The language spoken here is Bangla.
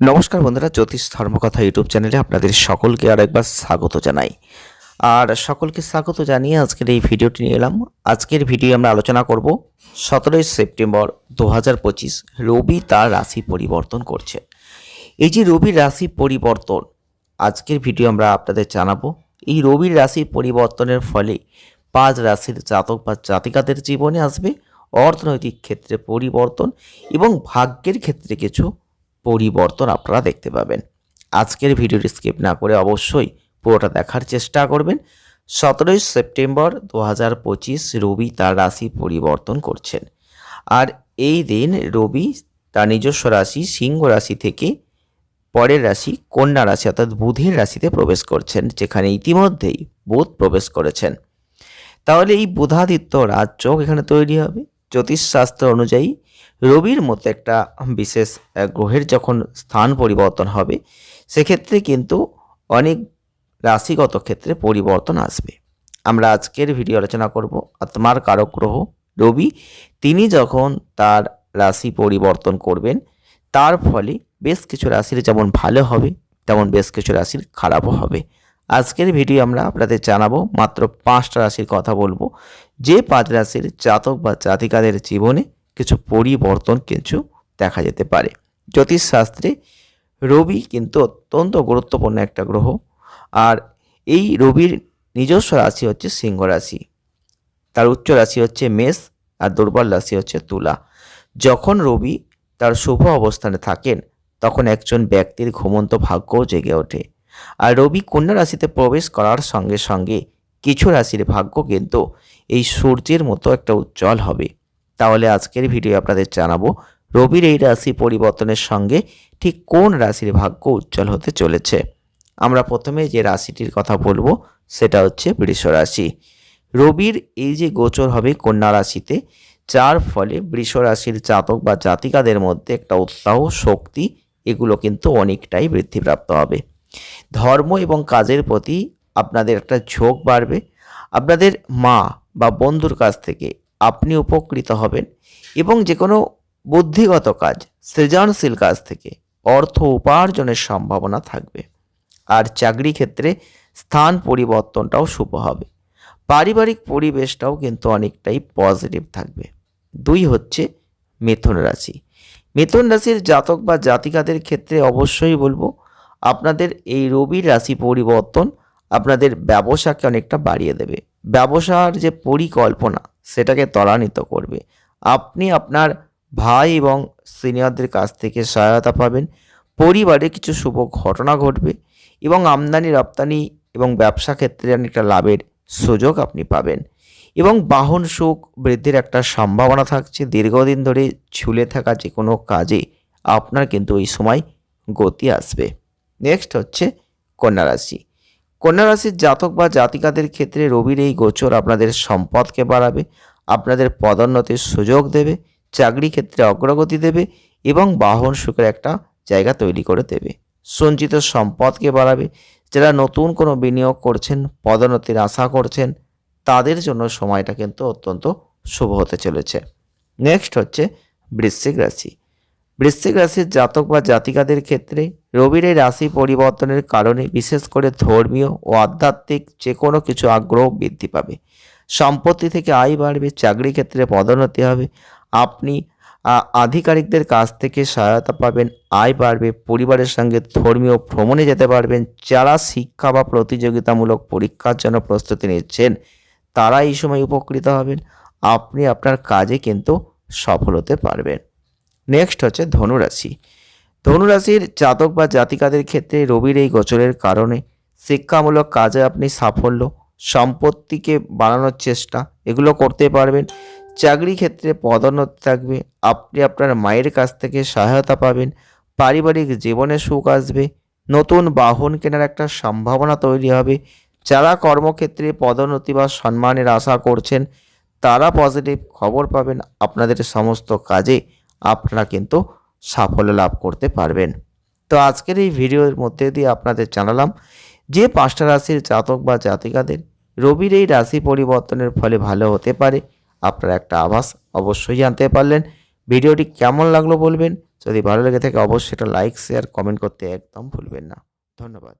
নমস্কার বন্ধুরা, জ্যোতিষ ধর্মকথা ইউটিউব চ্যানেলে আপনাদের সকলকে আর একবার স্বাগত জানাই। আর সকলকে স্বাগত জানিয়ে আজকের এই ভিডিওটি নিয়ে এলাম। আজকের ভিডিও আমরা আলোচনা করব, সতেরোই সেপ্টেম্বর দু হাজার পঁচিশ, রবি তার রাশি পরিবর্তন করছে। এই যে রবির রাশি পরিবর্তন, আজকের ভিডিও আমরা আপনাদের জানাব। এই রবির রাশি পরিবর্তনের ফলে পাঁচ রাশির জাতক বা জাতিকাদের জীবনে আসবে অর্থনৈতিক ক্ষেত্রে পরিবর্তন এবং ভাগ্যের ক্ষেত্রে কিছু পরিবর্তন আপনারা দেখতে পাবেন। আজকের ভিডিওটি স্কিপ না করে অবশ্যই পুরোটা দেখার চেষ্টা করবেন। সতেরোই সেপ্টেম্বর দু হাজার পঁচিশ রবি তার রাশি পরিবর্তন করছেন। আর এই দিন রবি তার নিজস্ব রাশি সিংহ রাশি থেকে পরের রাশি কন্যা রাশি অর্থাৎ বুধের রাশিতে প্রবেশ করছেন, যেখানে ইতিমধ্যেই বুধ প্রবেশ করেছেন। তাহলে এই বুধাদিত্য রাজযোগ এখানে তৈরি হবে। জ্যোতিষশাস্ত্র অনুযায়ী রবির মতো একটা বিশেষ গ্রহের যখন স্থান পরিবর্তন হবে, সেক্ষেত্রে কিন্তু অনেক রাশিগত ক্ষেত্রে পরিবর্তন আসবে। আমরা আজকের ভিডিও আলোচনা করব, আত্মার কারক গ্রহ রবি। তিনি যখন তার রাশি পরিবর্তন করবেন, তার ফলে বেশ কিছু রাশির যেমন ভালো হবে, তেমন বেশ কিছু রাশির খারাপও হবে। আজকের ভিডিও আমরা আপনাদের জানাব, মাত্র পাঁচটা রাশির কথা বলব। যে পাঁচ রাশির জাতক বা জাতিকাদের জীবনে কিছু পরিবর্তন কিছু দেখা যেতে পারে। জ্যোতিষশাস্ত্রে রবি কিন্তু অত্যন্ত গুরুত্বপূর্ণ একটা গ্রহ। আর এই রবির নিজস্ব রাশি হচ্ছে সিংহ রাশি। তার উচ্চ রাশি হচ্ছে মেষ, আর দুর্বল রাশি হচ্ছে তুলা। যখন রবি তার শুভ অবস্থানে থাকেন, তখন একজন ব্যক্তির ঘুমন্ত ভাগ্যও জেগে ওঠে। আর রবি কন্যা রাশিতে প্রবেশ করার সঙ্গে সঙ্গে কিছু রাশির ভাগ্য কিন্তু এই সূর্যের মতো একটা উজ্জ্বল হবে। তাহলে আজকের ভিডিও আপনাদের জানাব, রবির এই রাশি পরিবর্তনের সঙ্গে ঠিক কোন রাশির ভাগ্য উজ্জ্বল হতে চলেছে। আমরা প্রথমে যে রাশিটির কথা বলব, সেটা হচ্ছে বৃষ রাশি। রবির এই যে গোচর হবে কন্যা রাশিতে, যার ফলে বৃষ রাশির জাতক বা জাতিকাদের মধ্যে একটা উৎসাহ, শক্তি, এগুলো কিন্তু অনেকটাই বৃদ্ধিপ্রাপ্ত হবে। ধর্ম এবং কাজের প্রতি আপনাদের একটা ঝোঁক বাড়বে। আপনাদের মা বা বন্ধুর কাছ থেকে আপনি উপকৃত হবেন। এবং যে কোনো বুদ্ধিগত কাজ, সৃজনশীল কাজ থেকে অর্থ উপার্জনের সম্ভাবনা থাকবে। আর চাকরি ক্ষেত্রে স্থান পরিবর্তনটাও শুভ হবে। পারিবারিক পরিবেশটাও কিন্তু অনেকটাই পজিটিভ থাকবে। দুই হচ্ছে মিথুন রাশি। মিথুন রাশির জাতক বা জাতিকাদের ক্ষেত্রে অবশ্যই বলব, আপনাদের এই রবির রাশি পরিবর্তন আপনাদের ব্যবসাকে অনেকটা বাড়িয়ে দেবে। ব্যবসার যে পরিকল্পনা সেটাকে ত্বরান্বিত করবে। আপনি আপনার ভাই এবং সিনিয়রদের কাছ থেকে সহায়তা পাবেন। পরিবারে কিছু শুভ ঘটনা ঘটবে এবং আমদানি, রপ্তানি এবং ব্যবসা ক্ষেত্রে অনেকটা লাভের সুযোগ আপনি পাবেন। এবং বাহন সুখ বৃদ্ধির একটা সম্ভাবনা থাকছে। দীর্ঘদিন ধরে ঝুলে থাকা যে কোনো কাজে আপনার কিন্তু এই সময় গতি আসবে। নেক্সট হচ্ছে কন্যা রাশি। কন্যা রাশির জাতক বা জাতিকাদের ক্ষেত্রে রবির এই গোচর আপনাদের সম্পদকে বাড়াবে, আপনাদের পদোন্নতির সুযোগ দেবে, চাকরি ক্ষেত্রে অগ্রগতি দেবে এবং বাহন সুখের একটা জায়গা তৈরি করে দেবে। সঞ্চিত সম্পদকে বাড়াবে, যারা নতুন কোনো বিনিয়োগ করছেন, পদোন্নতির আশা করছেন, তাদের জন্য সময়টা কিন্তু অত্যন্ত শুভ হতে চলেছে। নেক্সট হচ্ছে বৃশ্চিক রাশি। বৃশ্চিক রাশির জাতক বা জাতিকাদের ক্ষেত্রে রবির এই রাশি পরিবর্তনের কারণে বিশেষ করে ধর্মীয় ও আধ্যাত্মিক যে কোনো কিছু আগ্রহ বৃদ্ধি পাবে। সম্পত্তি থেকে আয় বাড়বে চাকরি ক্ষেত্রে পদোন্নতি হবে। আপনি আধিকারিকদের কাছ থেকে সহায়তা পাবেন, আয় বাড়বে, পরিবারের সঙ্গে ধর্মীয় ভ্রমণে যেতে পারবেন, যারা শিক্ষা বা প্রতিযোগিতামূলক পরীক্ষার জন্য প্রস্তুতি নিচ্ছেন, তারা এই সময় উপকৃত হবেন। আপনি আপনার কাজে কিন্তু সফল হতে পারবেন। নেক্সট হচ্ছে ধনুরাশি। ধনুরাশির জাতক বা জাতিকাদের ক্ষেত্রে রবির এই গোচরের কারণে শিক্ষামূলক কাজে আপনি সাফল্য, সম্পত্তিকে বাড়ানোর চেষ্টা, এগুলো করতে পারবেন। চাকরি ক্ষেত্রে পদোন্নতি থাকবে, আপনি আপনার মায়ের কাছ থেকে সহায়তা পাবেন, পারিবারিক জীবনে সুখ আসবে, নতুন বাহন কেনার একটা সম্ভাবনা তৈরি হবে। যারা কর্মক্ষেত্রে পদোন্নতি বা সম্মানের আশা করছেন, তারা পজিটিভ খবর পাবেন। আপনাদের সমস্ত কাজে আপনারা কিন্তু সাফল্য লাভ করতে পারবেন। তো আজকের এই ভিডিওর মধ্যে দিয়ে আপনাদের জানালাম, যে পাঁচটা রাশির জাতক বা জাতিকাদের রবির এই রাশি পরিবর্তনের ফলে ভালো হতে পারে, আপনার একটা আভাস অবশ্যই জানতে পারলেন। ভিডিওটি কেমন লাগল বলবেন? যদি ভালো লেগে থাকে, অবশ্যই এটা লাইক, শেয়ার, কমেন্ট করতে একদম ভুলবেন না। ধন্যবাদ।